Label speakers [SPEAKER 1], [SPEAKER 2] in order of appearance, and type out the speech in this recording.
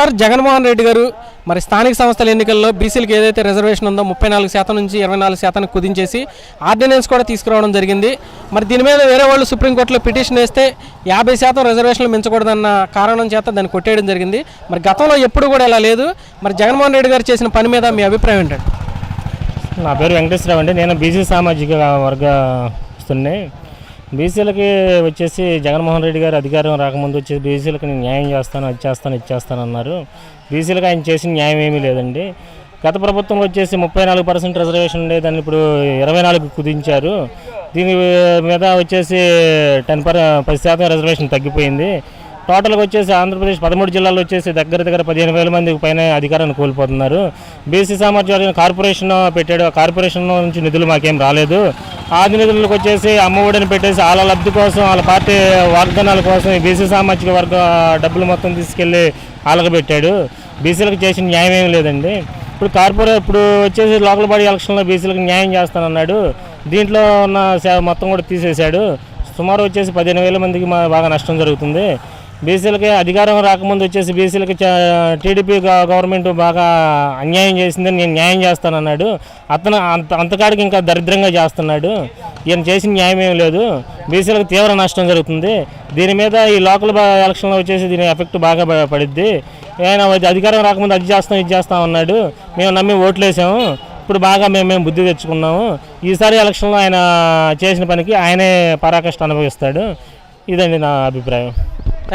[SPEAKER 1] Sir Jaganmohan Reddy గారు మరి స్థానిక సంస్థల ఎన్నికల్లో బీసీలకు ఏదైతే రిజర్వేషన్ ఉందో ముప్పై నాలుగు శాతం నుంచి ఇరవై నాలుగు శాతానికి కుదించేసి ఆర్డినెన్స్ కూడా తీసుకురావడం జరిగింది. మరి దీని మీద వేరే వాళ్ళు సుప్రీంకోర్టులో పిటిషన్ వేస్తే యాభై శాతం రిజర్వేషన్లు మించకూడదన్న కారణం చేత దాన్ని కొట్టేయడం జరిగింది. మరి గతంలో ఎప్పుడు కూడా ఇలా లేదు. మరి జగన్మోహన్ రెడ్డి గారు చేసిన పని మీద మీ అభిప్రాయం ఏంటండి?
[SPEAKER 2] నా పేరు వెంకటేశ్వరరావు అండి. నేను బీసీ సామాజిక వర్గస్తున్నే బీసీలకి వచ్చేసి జగన్మోహన్ రెడ్డి గారు అధికారం రాకముందు వచ్చేసి బీసీలకు నేను న్యాయం చేస్తాను అది చేస్తాను ఇది చేస్తాను అన్నారు. బీసీలకు ఆయన చేసిన న్యాయం ఏమీ లేదండి. గత ప్రభుత్వంలో వచ్చేసి ముప్పై నాలుగు పర్సెంట్ రిజర్వేషన్ ఉండేదాన్ని ఇప్పుడు ఇరవై నాలుగు కుదించారు. దీని మీద వచ్చేసి టెన్ పర్ పది శాతం రిజర్వేషన్ తగ్గిపోయింది. టోటల్గా వచ్చేసి ఆంధ్రప్రదేశ్ పదమూడు జిల్లాల్లో వచ్చేసి దగ్గర దగ్గర పదిహేను వేల మందికి పైన అధికారాన్ని కోల్పోతున్నారు. బీసీ సామర్థ్యం కార్పొరేషన్ పెట్టాడు. ఆ కార్పొరేషన్ నుంచి నిధులు మాకేం రాలేదు. ఆది నిధులకు వచ్చేసి అమ్మఒడిని పెట్టేసి వాళ్ళ లబ్ధి కోసం వాళ్ళ పార్టీ వాగ్దానాల కోసం ఈ బీసీ సామాజిక వర్గ డబ్బులు మొత్తం తీసుకెళ్ళి వాళ్ళకి పెట్టాడు. బీసీలకు చేసిన న్యాయం ఏం లేదండి. ఇప్పుడు కార్పొరే ఇప్పుడు వచ్చేసి లోకల్ బాడీ ఎలక్షన్లో బీసీలకు న్యాయం చేస్తానన్నాడు. దీంట్లో ఉన్న మొత్తం కూడా తీసేశాడు. సుమారు వచ్చేసి పదిహేను వేల మందికి మా బాగా నష్టం జరుగుతుంది. బీసీలకి అధికారం రాకముందు వచ్చేసి బీసీలకి టీడీపీ గవర్నమెంట్ బాగా అన్యాయం చేసిందని నేను న్యాయం చేస్తానన్నాడు. అతను అంత అంతకాడికి ఇంకా దరిద్రంగా చేస్తున్నాడు. ఈయన చేసిన న్యాయం ఏం లేదు. బీసీలకు తీవ్ర నష్టం జరుగుతుంది. దీని మీద ఈ లోకల్ ఎలక్షన్లో వచ్చేసి దీని ఎఫెక్ట్ బాగా ప- పడిద్ది. ఆయన అధికారం రాకముందు అది చేస్తాం ఇది చేస్తాం అన్నాడు. మేము నమ్మి ఓట్లేసాము. ఇప్పుడు బాగా మేము మేము బుద్ధి తెచ్చుకున్నాము. ఈసారి ఎలక్షన్లో ఆయన చేసిన పనికి ఆయనే పరాకష్ట అనుభవిస్తాడు. ఇదండి నా అభిప్రాయం.